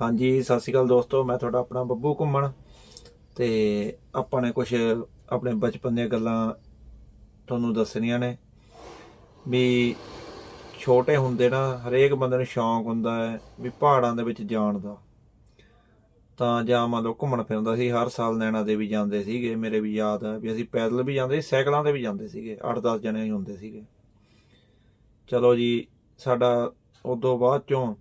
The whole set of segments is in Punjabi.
ਹਾਂਜੀ, ਸਤਿ ਸ਼੍ਰੀ ਅਕਾਲ ਦੋਸਤੋ, ਮੈਂ ਤੁਹਾਡਾ ਆਪਣਾ ਬੱਬੂ ਘੁੰਮਣ। ਤੇ ਆਪਾਂ ਨੇ ਕੁਝ ਆਪਣੇ ਬਚਪਨ ਦੀਆਂ ਗੱਲਾਂ ਤੁਹਾਨੂੰ ਦੱਸਣੀਆਂ ਨੇ। ਵੀ ਛੋਟੇ ਹੁੰਦੇ ਨਾ, ਹਰੇਕ ਬੰਦੇ ਨੂੰ ਸ਼ੌਂਕ ਹੁੰਦਾ ਹੈ ਵੀ ਪਹਾੜਾਂ ਦੇ ਵਿੱਚ ਜਾਣ ਦਾ। ਤਾਂ ਜਾਂ ਮੰਨ ਲਓ ਘੁੰਮਣ ਫਿਰਦਾ ਸੀ ਹਰ ਸਾਲ ਨੈਣਾ ਦੇਵੀ ਜਾਂਦੇ ਸੀਗੇ, ਮੇਰੇ ਵੀ ਯਾਦ ਆ ਵੀ ਅਸੀਂ ਪੈਦਲ ਵੀ ਜਾਂਦੇ ਸੀ, ਸਾਈਕਲਾਂ ਤੇ ਵੀ ਜਾਂਦੇ ਸੀਗੇ 8-10 ਜਣੇ ਹੀ ਹੁੰਦੇ ਸੀਗੇ। ਚਲੋ ਜੀ, ਸਾਡਾ ਉਦੋਂ ਬਾਅਦ ਚੋਂ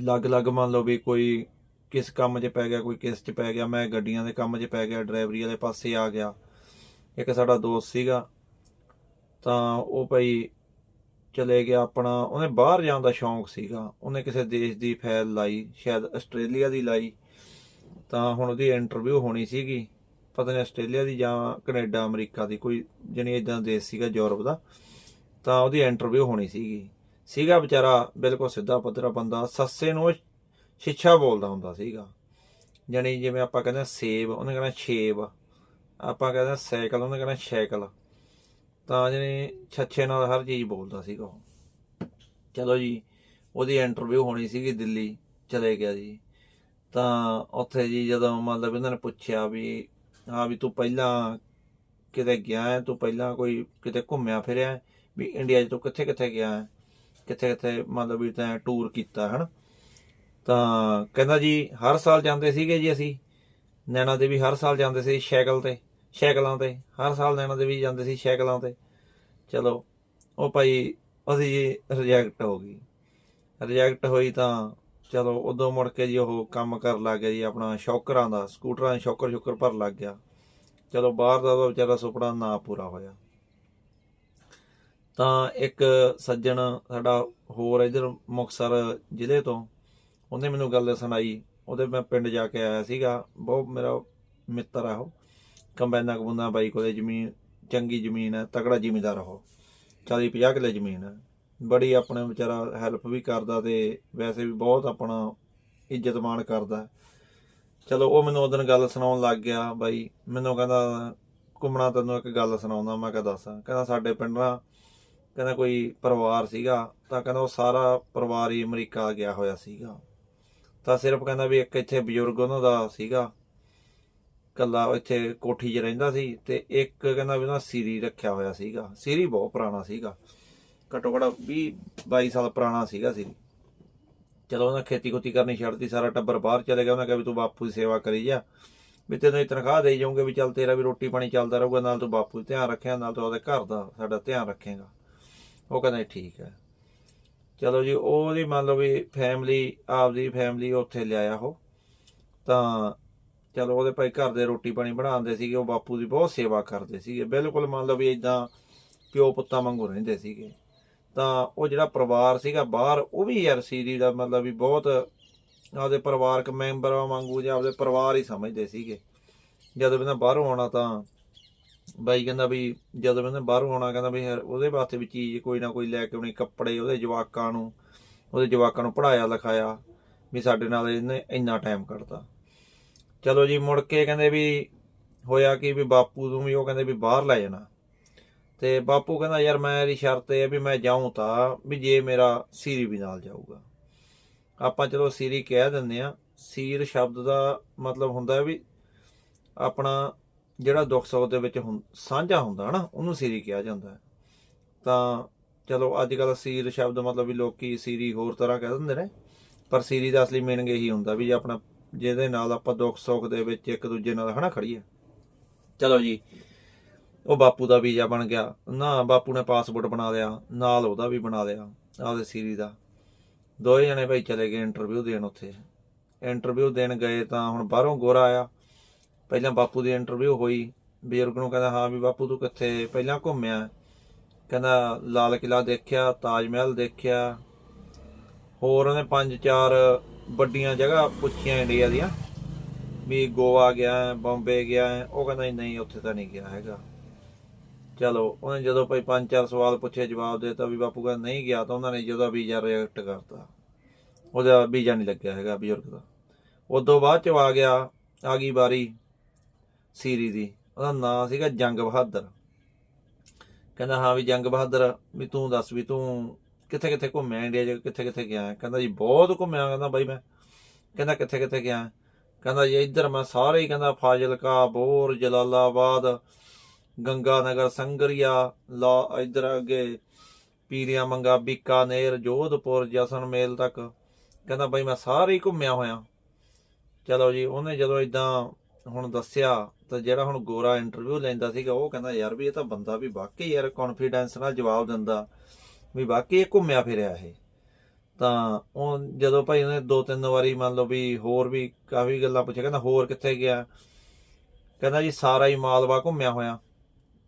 ਅਲੱਗ-ਅਲੱਗ ਮੰਨ ਲਓ ਵੀ ਕੋਈ ਕਿਸ ਕੰਮ 'ਚ ਪੈ ਗਿਆ, ਕੋਈ ਕਿਸ 'ਚ ਪੈ ਗਿਆ, ਮੈਂ ਗੱਡੀਆਂ ਦੇ ਕੰਮ 'ਚ ਪੈ ਗਿਆ, ਡਰਾਈਵਰੀ ਵਾਲੇ ਪਾਸੇ ਆ ਗਿਆ। ਇੱਕ ਸਾਡਾ ਦੋਸਤ ਸੀਗਾ, ਤਾਂ ਉਹ ਭਾਈ ਚਲੇ ਗਿਆ ਆਪਣਾ, ਉਹਨੇ ਬਾਹਰ ਜਾਣ ਦਾ ਸ਼ੌਂਕ ਸੀਗਾ। ਉਹਨੇ ਕਿਸੇ ਦੇਸ਼ ਦੀ ਫਾਈਲ ਲਾਈ, ਸ਼ਾਇਦ ਆਸਟ੍ਰੇਲੀਆ ਦੀ ਲਾਈ। ਤਾਂ ਹੁਣ ਉਹਦੀ ਇੰਟਰਵਿਊ ਹੋਣੀ ਸੀਗੀ, ਪਤਾ ਨਹੀਂ ਆਸਟ੍ਰੇਲੀਆ ਦੀ ਜਾਂ ਕੈਨੇਡਾ, ਅਮਰੀਕਾ ਦੀ, ਕੋਈ ਜਣੀ ਇਦਾਂ ਦੇਸ਼ ਸੀਗਾ ਯੂਰਪ ਦਾ। ਤਾਂ ਉਹਦੀ ਇੰਟਰਵਿਊ ਹੋਣੀ ਸੀਗੀ। ਸੀਗਾ ਵਿਚਾਰਾ ਬਿਲਕੁਲ ਸਿੱਧਾ ਪੱਧਰਾ ਬੰਦਾ, ਸੱਸੇ ਨੂੰ ਸ਼ਿੱਛਾ ਬੋਲਦਾ ਹੁੰਦਾ ਸੀਗਾ। ਜਾਣੀ ਜਿਵੇਂ ਆਪਾਂ ਕਹਿੰਦੇ ਹਾਂ ਸੇਬ, ਉਹਨੇ ਕਹਿੰਦਾ ਛੇਬ। ਆਪਾਂ ਕਹਿੰਦੇ ਹਾਂ ਸਾਈਕਲ, ਉਹਨੇ ਕਹਿੰਦਾ ਸਾਈਕਲ। ਤਾਂ ਜਾਣੀ ਛੱਛੇ ਨਾਲ ਹਰ ਚੀਜ਼ ਬੋਲਦਾ ਸੀਗਾ ਉਹ। ਚਲੋ ਜੀ, ਉਹਦੀ ਇੰਟਰਵਿਊ ਹੋਣੀ ਸੀਗੀ ਦਿੱਲੀ, ਚਲੇ ਗਿਆ ਜੀ। ਤਾਂ ਉੱਥੇ ਜੀ ਜਦੋਂ ਮਤਲਬ ਇਹਨਾਂ ਨੇ ਪੁੱਛਿਆ ਵੀ, ਹਾਂ ਵੀ ਤੂੰ ਪਹਿਲਾਂ ਕਿਤੇ ਗਿਆ ਹੈ? ਤੂੰ ਪਹਿਲਾਂ ਕੋਈ ਕਿਤੇ ਘੁੰਮਿਆ ਫਿਰਿਆ ਵੀ ਇੰਡੀਆ 'ਚ ਤੂੰ ਕਿੱਥੇ ਕਿੱਥੇ ਗਿਆ ਹੈ? ਕਿੱਥੇ ਕਿੱਥੇ ਮਤਲਬ ਵੀ ਤੈਂ ਟੂਰ ਕੀਤਾ, ਹਨ? ਤਾਂ ਕਹਿੰਦਾ ਜੀ, ਹਰ ਸਾਲ ਜਾਂਦੇ ਸੀਗੇ ਜੀ ਅਸੀਂ। ਨੈਣਾ ਦੇਵੀ ਹਰ ਸਾਲ ਜਾਂਦੇ ਸੀ ਸਾਈਕਲ ਤੇ ਸਾਈਕਲਾਂ ਤੇ। ਹਰ ਸਾਲ ਨੈਣਾ ਦੇਵੀ ਜਾਂਦੇ ਸੀ ਸਾਈਕਲਾਂ ਤੇ। ਚਲੋ, ਉਹ ਭਾਈ ਉਹਦੀ ਜੀ ਰਿਜੈਕਟ ਹੋ ਗਈ ਰਿਜੈਕਟ ਹੋਈ ਤਾਂ ਚਲੋ, ਉਦੋਂ ਮੁੜ ਕੇ ਜੀ ਉਹ ਕੰਮ ਕਰਨ ਲੱਗ ਗਿਆ ਜੀ, ਆਪਣਾ ਸ਼ੌਕਰਾਂ ਦਾ, ਸਕੂਟਰਾਂ ਦੇ ਸ਼ੌਕਰ ਸ਼ੁਕਰ ਭਰ ਲੱਗ ਗਿਆ। ਚਲੋ, ਬਾਹਰ ਦਾ ਉਹਦਾ ਵਿਚਾਰਾ ਸੁਪਨਾ ਨਾ ਪੂਰਾ ਹੋਇਆ। ਤਾਂ ਇੱਕ ਸੱਜਣ ਸਾਡਾ ਹੋਰ ਇਧਰ ਮੁਕਸਰ ਜ਼ਿਲ੍ਹੇ ਤੋਂ, ਉਹਨੇ ਮੈਨੂੰ ਗੱਲ ਸੁਣਾਈ। ਉਹਦੇ ਮੈਂ ਪਿੰਡ ਜਾ ਕੇ ਆਇਆ ਸੀਗਾ। ਬਹੁਤ ਮੇਰਾ ਮਿੱਤਰ ਆ ਉਹ। ਕੰਬਾਈਨਾਂ ਕਬੂਨਾ ਬਾਈ ਕੋਲੇ ਜ਼ਮੀਨ, ਚੰਗੀ ਜ਼ਮੀਨ ਹੈ, ਤਕੜਾ ਜ਼ਿਮੀਦਾਰ ਉਹ। 40 50 ਕਿੱਲੇ ਜ਼ਮੀਨ ਹੈ। ਬੜੀ ਆਪਣੇ ਵਿਚਾਰਾ ਹੈਲਪ ਵੀ ਕਰਦਾ ਤੇ ਵੈਸੇ ਵੀ ਬਹੁਤ ਆਪਣਾ ਇੱਜ਼ਤ ਮਾਣ ਕਰਦਾ। ਚਲੋ, ਉਹ ਮੈਨੂੰ ਉਦੋਂ ਗੱਲ ਸੁਣਾਉਣ ਲੱਗ ਗਿਆ ਬਾਈ। ਮੈਨੂੰ ਕਹਿੰਦਾ, ਘੁੰਮਣਾ ਤੈਨੂੰ ਇੱਕ ਗੱਲ ਸੁਣਾਉਂਦਾ, ਮੈਂ ਕਿਹਾ ਦੱਸ। ਕਹਿੰਦਾ, ਸਾਡੇ ਪਿੰਡ ਨਾਲ ਕਹਿੰਦਾ ਕੋਈ ਪਰਿਵਾਰ ਸੀਗਾ, ਤਾਂ ਕਹਿੰਦਾ ਉਹ ਸਾਰਾ ਪਰਿਵਾਰ ਹੀ ਅਮਰੀਕਾ ਗਿਆ ਹੋਇਆ ਸੀਗਾ। ਤਾਂ ਸਿਰਫ ਕਹਿੰਦਾ ਵੀ ਇੱਕ ਇੱਥੇ ਬਜ਼ੁਰਗ ਉਹਨਾਂ ਦਾ ਸੀਗਾ ਕੱਲਾ ਇੱਥੇ ਕੋਠੀ 'ਚ ਰਹਿੰਦਾ ਸੀ ਤੇ ਇੱਕ ਕਹਿੰਦਾ ਵੀ ਉਹਨਾਂ ਸੀਰੀ ਰੱਖਿਆ ਹੋਇਆ ਸੀਗਾ। ਸੀਰੀ ਬਹੁਤ ਪੁਰਾਣਾ ਸੀਗਾ, ਘੱਟੋ ਘੱਟ 20 22 ਸਾਲ ਪੁਰਾਣਾ ਸੀਗਾ ਸੀਰੀ। ਚਲੋ ਉਹਨਾਂ ਖੇਤੀ ਖੁਤੀ ਕਰਨੀ ਛੱਡਤੀ ਸਾਰਾ ਟੱਬਰ ਬਾਹਰ ਚਲੇ ਗਿਆ, ਉਹਨਾਂ ਕਿਹਾ ਵੀ ਤੂੰ ਬਾਪੂ ਦੀ ਸੇਵਾ ਕਰੀ ਜਾ। ਵੀ ਤੈਨੂੰ ਇਹ ਤਨਖਾਹ ਦੇਈ ਜਾਊਂਗੇ ਵੀ ਚੱਲ ਤੇਰਾ ਵੀ ਰੋਟੀ ਪਾਣੀ ਚੱਲਦਾ ਰਹੂਗਾ, ਨਾਲ ਤੂੰ ਬਾਪੂ ਧਿਆਨ ਰੱਖਿਆ, ਨਾਲ ਤੂੰ ਉਹਦੇ ਘਰ ਦਾ ਸਾਡਾ ਧਿਆਨ ਰੱਖੇਗਾ। ਉਹ ਕਹਿੰਦੇ ਠੀਕ ਹੈ। ਚਲੋ ਜੀ, ਉਹਦੀ ਮੰਨ ਲਓ ਵੀ ਫੈਮਿਲੀ ਆਪਦੀ ਫੈਮਿਲੀ ਉੱਥੇ ਲਿਆਇਆ ਉਹ। ਤਾਂ ਚਲੋ ਉਹਦੇ ਭਾਈ ਘਰ ਦੇ ਰੋਟੀ ਪਾਣੀ ਬਣਾਉਂਦੇ ਸੀਗੇ, ਉਹ ਬਾਪੂ ਦੀ ਬਹੁਤ ਸੇਵਾ ਕਰਦੇ ਸੀਗੇ। ਬਿਲਕੁਲ ਮੰਨ ਲਓ ਵੀ ਇਦਾਂ ਪਿਓ ਪੁੱਤਾਂ ਵਾਂਗੂ ਰਹਿੰਦੇ ਸੀਗੇ। ਤਾਂ ਉਹ ਜਿਹੜਾ ਪਰਿਵਾਰ ਸੀਗਾ ਬਾਹਰ, ਉਹ ਵੀ ਯਾਰ ਸੀਰੀ ਦਾ ਮਤਲਬ ਵੀ ਬਹੁਤ ਆਪਦੇ ਪਰਿਵਾਰਕ ਮੈਂਬਰਾਂ ਵਾਂਗੂ ਜਾਂ ਆਪਦੇ ਪਰਿਵਾਰ ਹੀ ਸਮਝਦੇ ਸੀਗੇ। ਜਦੋਂ ਇਹਨਾਂ ਬਾਹਰੋਂ ਆਉਣਾ ਤਾਂ ਬਾਈ ਕਹਿੰਦਾ ਵੀ ਜਦੋਂ ਮੈਂ ਬਾਹਰੋਂ ਆਉਣਾ, ਕਹਿੰਦਾ ਵੀ ਉਹਦੇ ਵਾਸਤੇ ਵੀ ਚੀਜ਼ ਕੋਈ ਨਾ ਕੋਈ ਲੈ ਕੇ ਆਉਣੀ, ਕੱਪੜੇ ਉਹਦੇ ਜਵਾਕਾਂ ਨੂੰ, ਉਹਦੇ ਜਵਾਕਾਂ ਨੂੰ ਪੜਾਇਆ ਲਿਖਾਇਆ ਵੀ ਸਾਡੇ ਨਾਲ ਇਹਨੇ ਇੰਨਾ ਟਾਈਮ ਕੱਢਤਾ। ਚਲੋ ਜੀ, ਮੁੜ ਕੇ ਕਹਿੰਦੇ ਵੀ ਹੋਇਆ ਕਿ ਵੀ ਬਾਪੂ ਨੂੰ ਵੀ ਉਹ ਕਹਿੰਦੇ ਵੀ ਬਾਹਰ ਲੈ ਜਾਣਾ। ਤੇ ਬਾਪੂ ਕਹਿੰਦਾ, ਯਾਰ ਮੈਂ ਇਹਦੀ ਸ਼ਰਤ ਇਹ ਵੀ ਮੈਂ ਜਾਊਂ ਤਾਂ ਵੀ ਜੇ ਮੇਰਾ ਸੀਰੀ ਵੀ ਨਾਲ ਜਾਊਗਾ। ਆਪਾਂ ਚਲੋ ਸੀਰੀ ਕਹਿ ਦਿੰਦੇ ਆ ਸੀਰ ਸ਼ਬਦ ਦਾ ਮਤਲਬ ਹੁੰਦਾ ਵੀ ਆਪਣਾ ਜਿਹੜਾ ਦੁੱਖ ਸੁੱਖ ਦੇ ਵਿੱਚ ਹੁੰ- ਸਾਂਝਾ ਹੁੰਦਾ ਨਾ, ਉਹਨੂੰ ਸੀਰੀ ਕਿਹਾ ਜਾਂਦਾ ਹੈ। ਤਾਂ ਚਲੋ ਅੱਜ ਕੱਲ ਸੀਰ ਸ਼ਬਦ ਮਤਲਬ ਵੀ ਲੋਕੀ ਸੀਰੀ ਹੋਰ ਤਰ੍ਹਾਂ ਕਹਿ ਦਿੰਦੇ ਨੇ, ਪਰ ਸੀਰੀ ਦਾ ਅਸਲੀ ਮੀਨਿੰਗ ਇਹੀ ਹੁੰਦਾ ਵੀ ਜੇ ਆਪਣਾ, ਜਿਹਦੇ ਨਾਲ ਆਪਾਂ ਦੁੱਖ ਸੁੱਖ ਦੇ ਵਿੱਚ ਇੱਕ ਦੂਜੇ ਨਾਲ ਹਨਾ ਖੜੀਏ ਚਲੋ ਜੀ, ਉਹ ਬਾਪੂ ਦਾ ਵੀਜ਼ਾ ਬਣ ਗਿਆ। ਨਾ, ਬਾਪੂ ਨੇ ਪਾਸਪੋਰਟ ਬਣਾ ਲਿਆ, ਨਾਲ ਉਹਦਾ ਵੀ ਬਣਾ ਲਿਆ, ਆਪਦੇ ਸੀਰੀ ਦਾ। ਦੋਏ ਜਣੇ ਭਾਈ ਚਲੇ ਗਏ ਇੰਟਰਵਿਊ ਦੇਣ ਉੱਥੇ। ਇੰਟਰਵਿਊ ਦੇਣ ਗਏ ਤਾਂ ਹੁਣ ਬਾਹਰੋਂ ਗੋਰਾ ਆਇਆ। ਪਹਿਲਾਂ ਬਾਪੂ ਦੀ ਇੰਟਰਵਿਊ ਹੋਈ ਬਜ਼ੁਰਗ ਨੂੰ ਕਹਿੰਦਾ ਹਾਂ ਵੀ ਬਾਪੂ ਤੂੰ ਕਿੱਥੇ? ਪਹਿਲਾਂ ਘੁੰਮਿਆ। ਕਹਿੰਦਾ ਲਾਲ ਕਿਲਾ ਦੇਖਿਆ ਤਾਜ ਮਹਿਲ ਦੇਖਿਆ। ਹੋਰ ਉਹਨੇ ਪੰਜ ਚਾਰ ਵੱਡੀਆਂ ਜਗ੍ਹਾ ਪੁੱਛੀਆਂ ਇੰਡੀਆ ਦੀਆਂ ਵੀ ਗੋਆ ਗਿਆ ਹੈ, ਬੰਬੇ ਗਿਆ। ਹੈ। ਉਹ ਕਹਿੰਦਾ ਨਹੀਂ ਉੱਥੇ ਤਾਂ ਨਹੀਂ ਗਿਆ ਹੈਗਾ। ਚਲੋ ਉਹਨੇ ਜਦੋਂ ਭਾਈ ਪੰਜ ਚਾਰ ਸਵਾਲ ਪੁੱਛੇ ਜਵਾਬ ਦੇ ਦਿੱਤਾ ਵੀ ਬਾਪੂ ਕਹਿੰਦਾ ਨਹੀਂ ਗਿਆ ਤਾਂ ਉਹਨਾਂ ਨੇ ਜਿਹਦਾ ਵੀਜ਼ਾ ਰਿਜੈਕਟ ਕਰਤਾ ਉਹਦਾ ਵੀਜ਼ਾ ਨਹੀਂ ਲੱਗਿਆ ਹੈਗਾ ਬਜ਼ੁਰਗ ਦਾ। ਉਦੋਂ ਬਾਅਦ ਚ ਆ ਗਿਆ ਆ ਗਈ ਵਾਰੀ। ਸੀਰੀ ਦੀ, ਉਹਦਾ ਨਾਂ ਸੀਗਾ ਜੰਗ ਬਹਾਦਰ। ਕਹਿੰਦਾ, ਹਾਂ ਵੀ ਜੰਗ ਬਹਾਦਰ, ਵੀ ਤੂੰ ਦੱਸ ਵੀ ਤੂੰ ਕਿੱਥੇ ਕਿੱਥੇ ਘੁੰਮਿਆ ਇੰਡੀਆ 'ਚ ਕਿੱਥੇ ਕਿੱਥੇ ਗਿਆ ਕਹਿੰਦਾ, ਜੀ ਬਹੁਤ ਘੁੰਮਿਆ। ਕਹਿੰਦਾ, ਬਾਈ ਮੈਂ। ਕਹਿੰਦਾ ਕਿੱਥੇ ਕਿੱਥੇ ਗਿਆ ਕਹਿੰਦਾ, ਜੀ ਇੱਧਰ ਮੈਂ ਸਾਰੇ ਹੀ, ਕਹਿੰਦਾ, ਫਾਜ਼ਿਲਕਾ, ਬੋਰ, ਜਲਾਲਾਬਾਦ ਗੰਗਾ ਨਗਰ ਸੰਗਰੀਆ, ਲਾ, ਇੱਧਰ ਅੱਗੇ ਪੀਰੀਆਂ ਮੰਗਾ ਬੀਕਾਨੇਰ ਜੋਧਪੁਰ ਜਸਨਮੇਲ ਤੱਕ। ਕਹਿੰਦਾ, ਬਾਈ ਮੈਂ ਸਾਰੇ ਹੀ ਘੁੰਮਿਆ ਹੋਇਆ। ਚਲੋ ਜੀ, ਉਹਨੇ ਜਦੋਂ ਇਦਾਂ ਹੁਣ ਦੱਸਿਆ ਤਾਂ ਜਿਹੜਾ ਹੁਣ ਗੋਰਾ ਇੰਟਰਵਿਊ ਲੈਂਦਾ ਸੀਗਾ, ਉਹ ਕਹਿੰਦਾ, ਯਾਰ ਵੀ ਇਹ ਤਾਂ ਬੰਦਾ ਵੀ ਵਾਕਈ ਯਾਰ ਕੌਨਫੀਡੈਂਸ ਨਾਲ ਜਵਾਬ ਦਿੰਦਾ, ਵੀ ਵਾਕਈ ਇਹ ਘੁੰਮਿਆ ਫਿਰਿਆ ਇਹ। ਤਾਂ ਉਹ ਜਦੋਂ ਭਾਈ ਉਹਨੇ ਦੋ ਤਿੰਨ ਵਾਰੀ ਮੰਨ ਲਓ ਵੀ ਹੋਰ ਵੀ ਕਾਫੀ ਗੱਲਾਂ ਪੁੱਛਿਆ, ਕਹਿੰਦਾ, ਹੋਰ ਕਿੱਥੇ ਗਿਆ? ਕਹਿੰਦਾ, ਜੀ, ਸਾਰਾ ਹੀ ਮਾਲਵਾ ਘੁੰਮਿਆ ਹੋਇਆ।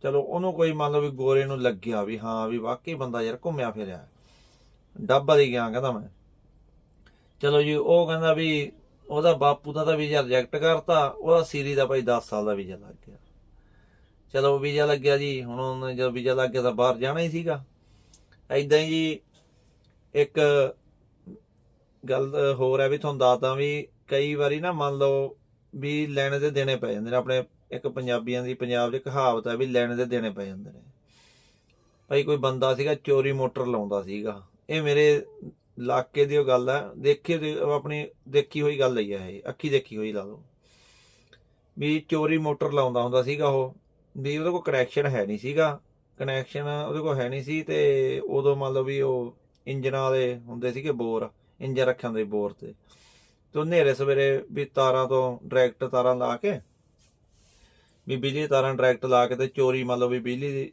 ਚਲੋ, ਉਹਨੂੰ ਕੋਈ ਮੰਨ ਲਓ ਵੀ ਗੋਰੇ ਨੂੰ ਲੱਗਿਆ ਵੀ ਹਾਂ, ਵੀ ਵਾਕਈ ਬੰਦਾ ਯਾਰ ਘੁੰਮਿਆ ਫਿਰਿਆ। ਡੱਬਾ ਦੀ ਗਿਆ, ਕਹਿੰਦਾ ਮੈਂ। ਚਲੋ ਜੀ, ਉਹ ਕਹਿੰਦਾ ਵੀ ਉਹਦਾ ਬਾਪੂ ਦਾ ਤਾਂ ਵੀਜ਼ਾ ਰਿਜੈਕਟ ਕਰਤਾ, ਉਹਦਾ ਸੀਰੀ ਦਾ ਭਾਈ 10 ਸਾਲ ਦਾ ਵੀਜ਼ਾ ਲੱਗ ਗਿਆ। ਚਲੋ ਵੀਜ਼ਾ ਲੱਗਿਆ ਜੀ, ਹੁਣ ਉਹਨੇ ਜਦੋਂ ਵੀਜ਼ਾ ਲੱਗ ਗਿਆ ਤਾਂ ਬਾਹਰ ਜਾਣਾ ਹੀ ਸੀਗਾ। ਐਦਾਂ ਹੀ ਜੀ, ਇੱਕ ਗੱਲ ਹੋਰ ਹੈ ਵੀ ਤੁਹਾਨੂੰ ਦੱਸਦਾ ਵੀ ਕਈ ਵਾਰੀ ਨਾ ਮੰਨ ਲਓ ਵੀ ਲੈਣੇ ਦੇ ਦੇਣੇ ਪੈ ਜਾਂਦੇ ਨੇ, ਆਪਣੇ ਇੱਕ ਪੰਜਾਬੀਆਂ ਦੀ ਪੰਜਾਬ 'ਚ ਕਹਾਵਤ ਹੈ ਵੀ ਲੈਣੇ ਦੇ ਦੇਣੇ ਪੈ ਜਾਂਦੇ ਨੇ। ਭਾਈ ਕੋਈ ਬੰਦਾ ਸੀਗਾ, ਚੋਰੀ ਮੋਟਰ ਲਾਉਂਦਾ ਸੀਗਾ। ਇਹ ਮੇਰੇ ਇਲਾਕੇ ਦੀ ਉਹ ਗੱਲ ਹੈ ਦੇਖੀ ਆਪਣੀ ਦੇਖੀ ਹੋਈ ਗੱਲ ਹੀ ਹੈ ਇਹ, ਅੱਖੀ ਦੇਖੀ ਹੋਈ ਲਾ ਲਓ। ਵੀ ਚੋਰੀ ਮੋਟਰ ਲਾਉਂਦਾ ਹੁੰਦਾ ਸੀਗਾ ਉਹ, ਵੀ ਉਹਦੇ ਕੋਲ ਕਨੈਕਸ਼ਨ ਹੈ ਨਹੀਂ ਸੀਗਾ। ਕਨੈਕਸ਼ਨ ਉਹਦੇ ਕੋਲ ਹੈ ਨਹੀਂ ਸੀ ਤੇ ਉਦੋਂ ਮੰਨ ਲਓ ਵੀ ਉਹ ਇੰਜਨਾਂ ਵਾਲੇ ਹੁੰਦੇ ਸੀਗੇ ਬੋਰ ਇੰਜਨ ਰੱਖਿਆ ਹੁੰਦੇ ਸੀ ਬੋਰ ਤੇ। ਤੇ ਉਹ ਹਨੇਰੇ ਸਵੇਰੇ ਵੀ ਤਾਰਾਂ ਤੋਂ ਡਾਇਰੈਕਟ ਤਾਰਾਂ ਲਾ ਕੇ, ਵੀ ਬਿਜਲੀ ਤਾਰਾਂ ਡਾਇਰੈਕਟ ਲਾ ਕੇ ਤੇ ਚੋਰੀ ਮੰਨ ਲਓ ਵੀ ਬਿਜਲੀ ਦੀ,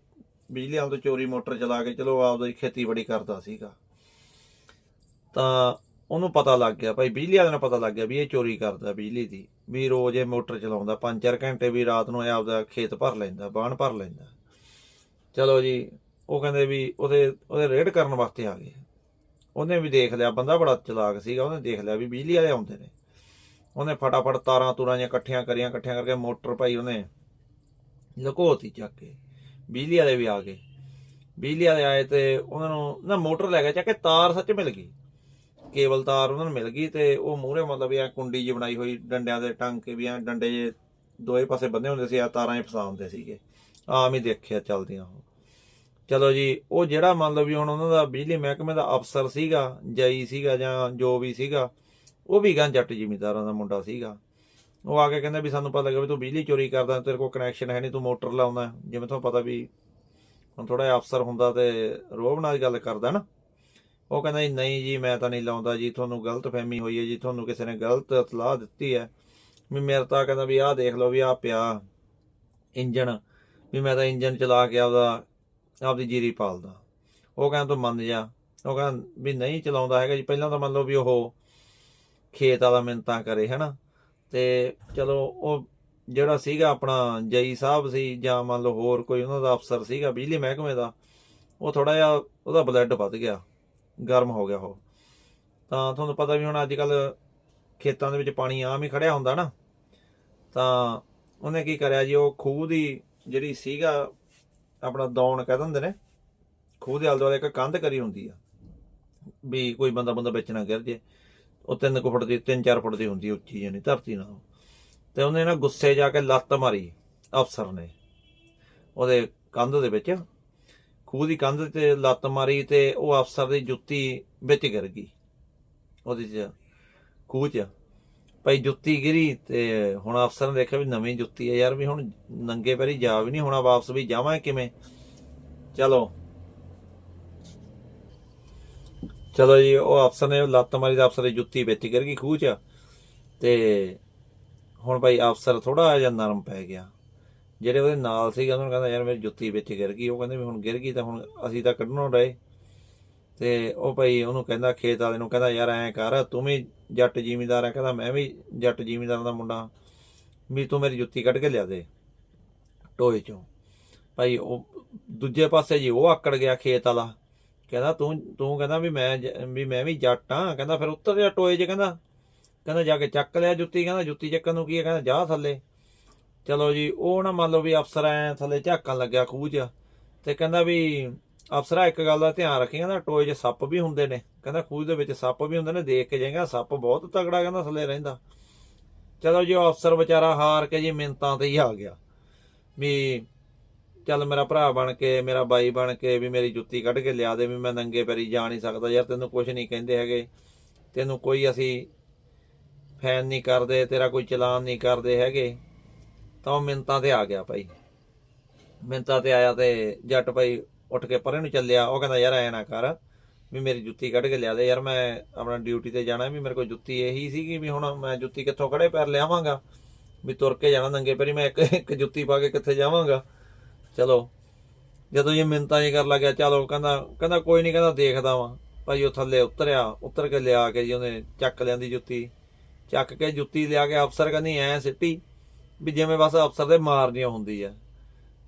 ਬਿਜਲੀ ਵਾਲ ਤੋਂ ਚੋਰੀ ਮੋਟਰ ਚਲਾ ਕੇ ਚਲੋ ਆਪਦੀ ਖੇਤੀਬਾੜੀ ਕਰਦਾ ਸੀਗਾ। ਤਾਂ ਉਹਨੂੰ ਪਤਾ ਲੱਗ ਗਿਆ ਭਾਈ, ਬਿਜਲੀ ਵਾਲੇ ਨੂੰ ਪਤਾ ਲੱਗ ਗਿਆ ਵੀ ਇਹ ਚੋਰੀ ਕਰਦਾ ਬਿਜਲੀ ਦੀ, ਵੀ ਰੋਜ਼ ਇਹ ਮੋਟਰ ਚਲਾਉਂਦਾ 5-4 ਘੰਟੇ ਵੀ ਰਾਤ ਨੂੰ ਇਹ ਆਪਦਾ ਖੇਤ ਭਰ ਲੈਂਦਾ, ਬਾਣ ਭਰ ਲੈਂਦਾ। ਚਲੋ ਜੀ, ਉਹ ਕਹਿੰਦੇ ਵੀ ਉਹਦੇ ਉਹਦੇ ਰੇਡ ਕਰਨ ਵਾਸਤੇ ਆ ਗਏ। ਉਹਨੇ ਵੀ ਦੇਖ ਲਿਆ, ਬੰਦਾ ਬੜਾ ਚਲਾਕ ਸੀਗਾ, ਉਹਨੇ ਦੇਖ ਲਿਆ ਵੀ ਬਿਜਲੀ ਵਾਲੇ ਆਉਂਦੇ ਨੇ। ਉਹਨੇ ਫਟਾਫਟ ਤਾਰਾਂ ਤੁਰਾਂ ਜਿਹੀਆਂ ਇਕੱਠੀਆਂ ਕਰੀਆਂ, ਇਕੱਠੀਆਂ ਕਰਕੇ ਮੋਟਰ ਭਾਈ ਉਹਨੇ ਲੁਕੋਤੀ ਚੱਕ ਕੇ। ਬਿਜਲੀ ਵਾਲੇ ਵੀ ਆ ਗਏ। ਬਿਜਲੀ ਵਾਲੇ ਆਏ ਤੇ ਉਹਨਾਂ ਨੂੰ ਨਾ ਮੋਟਰ ਲੈ ਗਿਆ ਚੱਕ ਕੇ ਤਾਰ ਸੱਚ ਮਿਲ ਗਈ। ਕੇਬਲ ਤਾਰ ਉਹਨਾਂ ਨੂੰ ਮਿਲ ਗਈ ਤੇ ਉਹ ਮੂਹਰੇ ਮਤਲਬ ਇਹ ਕੁੰਡੀ ਜਿਹੀ ਬਣਾਈ ਹੋਈ, ਡੰਡਿਆਂ ਦੇ ਟੰਗ ਕੇ ਵੀ ਆ ਡੰਡੇ ਜੇ ਦੋਏ ਪਾਸੇ ਬੰਨੇ ਹੁੰਦੇ ਸੀ, ਆ ਤਾਰਾਂ 'ਚ ਫਸਾ ਹੁੰਦੇ ਸੀਗੇ। ਆਮ ਹੀ ਦੇਖਿਆ ਚੱਲਦੀਆਂ ਉਹ। ਚਲੋ ਜੀ, ਉਹ ਜਿਹੜਾ ਮਤਲਬ ਵੀ ਹੁਣ ਉਹਨਾਂ ਦਾ ਬਿਜਲੀ ਮਹਿਕਮੇ ਦਾ ਅਫਸਰ ਸੀਗਾ ਜਈ ਸੀਗਾ ਜਾਂ ਜੋ ਵੀ ਸੀਗਾ, ਉਹ ਵੀ ਗਾਂ ਜੱਟ ਜ਼ਿਮੀਂਦਾਰਾਂ ਦਾ ਮੁੰਡਾ ਸੀਗਾ। ਉਹ ਆ ਕੇ ਕਹਿੰਦਾ ਵੀ ਸਾਨੂੰ ਪਤਾ ਲੱਗਾ ਵੀ ਤੂੰ ਬਿਜਲੀ ਚੋਰੀ ਕਰਦਾ, ਤੇਰੇ ਕੋਲ ਕਨੈਕਸ਼ਨ ਹੈ ਨਹੀਂ, ਤੂੰ ਮੋਟਰ ਲਾਉਂਦਾ। ਜਿਵੇਂ ਤੁਹਾਨੂੰ ਪਤਾ ਵੀ ਹੁਣ ਥੋੜਾ ਜਿਹਾ ਅਫਸਰ ਹੁੰਦਾ ਤੇ ਰੋਬ ਨਾਲ ਗੱਲ ਕਰਦਾ ਨਾ। ਉਹ ਕਹਿੰਦਾ ਜੀ, ਨਹੀਂ ਜੀ, ਮੈਂ ਤਾਂ ਨਹੀਂ ਲਾਉਂਦਾ ਜੀ, ਤੁਹਾਨੂੰ ਗਲਤ ਫਹਿਮੀ ਹੋਈ ਹੈ ਜੀ, ਤੁਹਾਨੂੰ ਕਿਸੇ ਨੇ ਗਲਤ ਸਲਾਹ ਦਿੱਤੀ ਹੈ। ਵੀ ਮੇਰੇ ਤਾਂ ਕਹਿੰਦਾ ਵੀ ਆਹ ਦੇਖ ਲਓ ਵੀ ਆਹ ਪਿਆ ਇੰਜਣ, ਵੀ ਮੈਂ ਤਾਂ ਇੰਜਣ ਚਲਾ ਕੇ ਆਪਦਾ, ਆਪਦੀ ਜੀਰੀ ਪਾਲਦਾ। ਉਹ ਕਹਿੰਦਾ ਤੂੰ ਮੰਨ ਜਾ। ਉਹ ਕਹਿੰਦਾ ਵੀ ਨਹੀਂ ਚਲਾਉਂਦਾ ਹੈਗਾ ਜੀ, ਪਹਿਲਾਂ ਤਾਂ ਮੰਨ ਲਓ ਵੀ ਉਹ ਖੇਤ ਵਾਲਾ ਮਿੰਤਾਂ ਕਰੇ, ਹਨਾ? ਤੇ ਚਲੋ, ਉਹ ਜਿਹੜਾ ਸੀਗਾ ਆਪਣਾ ਜਈ ਸਾਹਿਬ ਸੀ, ਜਾਂ ਮੰਨ ਲਓ ਹੋਰ ਕੋਈ ਉਹਨਾਂ ਦਾ ਅਫਸਰ ਸੀਗਾ, ਬਿਜਲੀ ਮਹਿਕਮੇ ਦਾ, ਉਹ ਥੋੜਾ ਜਿਹਾ ਉਹਦਾ ਬਲੱਡ ਵੱਧ ਗਿਆ। ਗਰਮ ਹੋ ਗਿਆ ਉਹ। ਤਾਂ ਤੁਹਾਨੂੰ ਪਤਾ ਵੀ ਹੁਣ ਅੱਜ ਕੱਲ ਖੇਤਾਂ ਦੇ ਵਿੱਚ ਪਾਣੀ ਆਮ ਹੀ ਖੜਿਆ ਹੁੰਦਾ ਨਾ। ਤਾਂ ਉਹਨੇ ਕੀ ਕਰਿਆ ਜੀ, ਉਹ ਖੂਹ ਦੀ ਜਿਹੜੀ ਸੀਗਾ, ਆਪਣਾ ਦੌਣ ਕਹਿ ਦਿੰਦੇ ਨੇ, ਖੂਹ ਦੇ ਆਲੇ ਦੁਆਲੇ ਇੱਕ ਕੰਧ ਕਰੀ ਹੁੰਦੀ ਆ। ਵੀ ਕੋਈ ਬੰਦਾ ਬੰਦਾ ਵਿੱਚ ਨਾ ਗਿਰ ਜੇ। ਉਹ ਤਿੰਨ ਕੁ ਫੁੱਟ ਦੀ, ਤਿੰਨ ਚਾਰ ਫੁੱਟ ਦੀ ਹੁੰਦੀ ਉੱਚੀ ਜਾਨੀ ਧਰਤੀ ਨਾਲ। ਤੇ ਉਹਨੇ ਨਾ ਗੁੱਸੇ ਜਾ ਕੇ ਲੱਤ ਮਾਰੀ ਅਫਸਰ ਨੇ, ਉਹਦੇ ਕੰਧ ਦੇ ਵਿੱਚ। ਖੂਹ ਦੀ ਕੰਧ ਤੇ ਲੱਤ ਮਾਰੀ ਤੇ ਉਹ ਅਫਸਰ ਦੀ ਜੁੱਤੀ ਵਿੱਚ ਗਿਰ ਗਈ। ਉਹਦੇ ਚ, ਖੂਹ ਚ। ਭਾਈ ਜੁੱਤੀ ਗਿਰੀ ਤੇ ਹੁਣ ਅਫਸਰ ਨੇ ਦੇਖਿਆ ਵੀ ਨਵੀਂ ਜੁੱਤੀ ਹੈ ਯਾਰ, ਵੀ ਹੁਣ ਨੰਗੇ ਪੈਰੀ ਜਾ ਵੀ ਨਹੀਂ ਹੋਣਾ ਵਾਪਸ, ਵੀ ਜਾਵਾਂ ਕਿਵੇਂ? ਚਲੋ। ਚਲੋ ਜੀ, ਉਹ ਅਫਸਰ ਨੇ ਲੱਤ ਮਾਰੀ ਦਾ ਅਫਸਰ ਦੀ ਜੁੱਤੀ ਵਿੱਚ ਗਿਰ ਗਈ ਖੂਹ ਚ ਤੇ ਹੁਣ ਭਾਈ ਅਫਸਰ ਥੋੜਾ ਜਿਹਾ ਨਰਮ ਪੈ ਗਿਆ। ਜਿਹੜੇ ਉਹਦੇ ਨਾਲ ਸੀਗੇ, ਉਹਨਾਂ ਨੂੰ ਕਹਿੰਦਾ, ਯਾਰ ਮੇਰੀ ਜੁੱਤੀ ਵਿੱਚ ਗਿਰ ਗਈ। ਉਹ ਕਹਿੰਦੇ ਵੀ ਹੁਣ ਗਿਰ ਗਈ ਤਾਂ ਹੁਣ ਅਸੀਂ ਤਾਂ ਕੱਢਣੋਂ ਰਹੇ ਤੇ ਉਹ ਭਾਈ ਉਹਨੂੰ ਕਹਿੰਦਾ, ਖੇਤ ਵਾਲੇ ਨੂੰ ਕਹਿੰਦਾ, ਯਾਰ ਐਂ ਕਰ, ਤੂੰ ਵੀ ਜੱਟ ਜ਼ਿਮੀਂਦਾਰ ਆ ਕਹਿੰਦਾ, ਮੈਂ ਵੀ ਜੱਟ ਜ਼ਿਮੀਂਦਾਰ ਦਾ ਮੁੰਡਾ ਵੀ ਤੂੰ ਮੇਰੀ ਜੁੱਤੀ ਕੱਢ ਕੇ ਲਿਆ ਦੇ ਟੋਏ ਚੋਂ। ਭਾਈ ਉਹ ਦੂਜੇ ਪਾਸੇ ਜੀ ਉਹ ਆਕੜ ਗਿਆ ਖੇਤ ਵਾਲਾ। ਕਹਿੰਦਾ, ਤੂੰ ਤੂੰ ਕਹਿੰਦਾ ਵੀ ਮੈਂ ਜ- ਵੀ ਮੈਂ ਵੀ ਜੱਟ ਆ। ਕਹਿੰਦਾ, ਫਿਰ ਉੱਤਰ ਜਾ ਟੋਏ 'ਚ ਕਹਿੰਦਾ ਕਹਿੰਦਾ, ਜਾ ਕੇ ਚੱਕ ਲਿਆ ਜੁੱਤੀ। ਕਹਿੰਦਾ, ਜੁੱਤੀ ਚੱਕਣ ਨੂੰ ਕੀ ਹੈ? ਕਹਿੰਦਾ, ਜਾ ਥੱਲੇ। ਚਲੋ ਜੀ, ਉਹ ਨਾ ਮੰਨ ਲਓ ਵੀ ਅਫਸਰ ਐ ਥੱਲੇ ਝਾਕਣ ਲੱਗਿਆ ਖੂਹ 'ਚ ਤੇ ਕਹਿੰਦਾ ਵੀ ਅਫਸਰਾ ਇੱਕ ਗੱਲ ਦਾ ਧਿਆਨ ਰੱਖੀ ਕਹਿੰਦਾ ਟੋਏ 'ਚ ਸੱਪ ਵੀ ਹੁੰਦੇ ਨੇ। ਕਹਿੰਦਾ ਖੂਹ ਦੇ ਵਿੱਚ ਸੱਪ ਵੀ ਹੁੰਦੇ ਨੇ, ਦੇਖ ਕੇ ਜਾਏਗਾ ਸੱਪ ਬਹੁਤ ਤਗੜਾ ਕਹਿੰਦਾ ਥੱਲੇ ਰਹਿੰਦਾ। ਚਲੋ ਜੀ ਉਹ ਅਫਸਰ ਵਿਚਾਰਾ ਹਾਰ ਕੇ ਜੀ ਮਿੰਤਾਂ ਤੇ ਹੀ ਆ ਗਿਆ। ਵੀ ਚੱਲ ਮੇਰਾ ਭਰਾ ਬਣ ਕੇ, ਮੇਰਾ ਬਾਈ ਬਣ ਕੇ ਵੀ ਮੇਰੀ ਜੁੱਤੀ ਕੱਢ ਕੇ ਲਿਆ ਦੇ, ਵੀ ਮੈਂ ਨੰਗੇ ਪੈਰੀ ਜਾ ਨਹੀਂ ਸਕਦਾ ਯਾਰ, ਤੈਨੂੰ ਕੁਝ ਨਹੀਂ ਕਹਿੰਦੇ ਹੈਗੇ। ਤੈਨੂੰ ਕੋਈ ਅਸੀਂ ਫੈਨ ਨਹੀਂ ਕਰਦੇ, ਤੇਰਾ ਕੋਈ ਚਲਾਨ ਨਹੀਂ ਕਰਦੇ ਹੈਗੇ। ਤਾਂ ਉਹ ਮਿੰਤਾਂ ਤੇ ਆ ਗਿਆ ਭਾਈ। ਮਿੰਤਾਂ ਤੇ ਆਇਆ ਤੇ ਜੱਟ ਭਾਈ ਉੱਠ ਕੇ ਪਰੇ ਨੂੰ ਚੱਲਿਆ। ਉਹ ਕਹਿੰਦਾ, ਯਾਰ ਐ ਨਾ ਕਰ, ਵੀ ਮੇਰੀ ਜੁੱਤੀ ਕੱਢ ਕੇ ਲਿਆ ਦੇ। ਯਾਰ ਮੈਂ ਆਪਣਾ ਡਿਊਟੀ ਤੇ ਜਾਣਾ ਵੀ ਮੇਰੇ ਕੋਲ ਜੁੱਤੀ ਇਹੀ ਸੀਗੀ ਵੀ ਹੁਣ ਮੈਂ ਜੁੱਤੀ ਕਿੱਥੋਂ ਖੜੇ ਪੈਰ ਲਿਆਵਾਂਗਾ? ਵੀ ਤੁਰ ਕੇ ਜਾਣਾ ਨੰਗੇ ਪੈਰੀ, ਮੈਂ ਇੱਕ ਇੱਕ ਜੁੱਤੀ ਪਾ ਕੇ ਕਿੱਥੇ ਜਾਵਾਂਗਾ? ਚਲੋ, ਜਦੋਂ ਇਹ ਮਿੰਤਾਂ ਹੀ ਕਰ ਲੱਗਿਆ, ਚਲੋ ਕਹਿੰਦਾ ਕਹਿੰਦਾ, ਕੋਈ ਨਹੀਂ ਕਹਿੰਦਾ ਦੇਖਦਾ ਵਾਂ। ਭਾਈ ਉਹ ਥੱਲੇ ਉਤਰਿਆ, ਉਤਰ ਕੇ ਲਿਆ ਕੇ ਜੀ ਉਹਨੇ ਚੱਕ ਲਿਆਂਦੀ ਜੁੱਤੀ। ਚੱਕ ਕੇ ਜੁੱਤੀ ਲਿਆ ਕੇ ਅਫਸਰ ਕਹਿੰਦੀ, ਐ ਸਿੱਟੀ ਵੀ ਜਿਵੇਂ ਬਸ ਅਫਸਰ ਦੇ ਮਾਰਨੀ ਹੁੰਦੀ ਆ।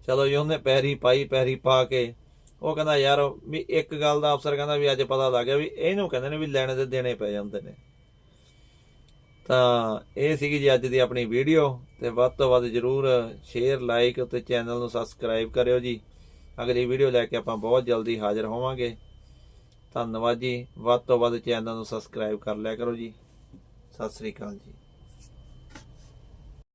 ਚਲੋ ਜੀ, ਉਹਨੇ ਪੈਰੀ ਪਾਈ, ਪੈਰੀ ਪਾ ਕੇ ਉਹ ਕਹਿੰਦਾ, ਯਾਰ, ਵੀ ਇੱਕ ਗੱਲ ਦਾ ਅਫਸਰ ਕਹਿੰਦਾ ਵੀ ਅੱਜ ਪਤਾ ਲੱਗ ਗਿਆ ਵੀ ਇਹਨੂੰ ਕਹਿੰਦੇ ਨੇ ਵੀ ਲੈਣੇ ਤੇ ਦੇਣੇ ਪੈ ਜਾਂਦੇ ਨੇ। ਤਾਂ ਇਹ ਸੀਗੀ ਜੀ ਅੱਜ ਦੀ ਆਪਣੀ ਵੀਡੀਓ ਤੇ ਵੱਧ ਤੋਂ ਵੱਧ ਜਰੂਰ ਸ਼ੇਅਰ, ਲਾਈਕ ਤੇ ਚੈਨਲ ਨੂੰ ਸਬਸਕ੍ਰਾਈਬ ਕਰਿਓ ਜੀ। ਅਗਲੀ ਵੀਡੀਓ ਲੈ ਕੇ ਆਪਾਂ ਬਹੁਤ ਜਲਦੀ ਹਾਜ਼ਰ ਹੋਵਾਂਗੇ। ਧੰਨਵਾਦ ਜੀ। ਵੱਧ ਤੋਂ ਵੱਧ ਚੈਨਲ ਨੂੰ ਸਬਸਕ੍ਰਾਈਬ ਕਰ ਲਿਆ ਕਰੋ ਜੀ। ਸਤਿ ਸ੍ਰੀ ਅਕਾਲ ਜੀ।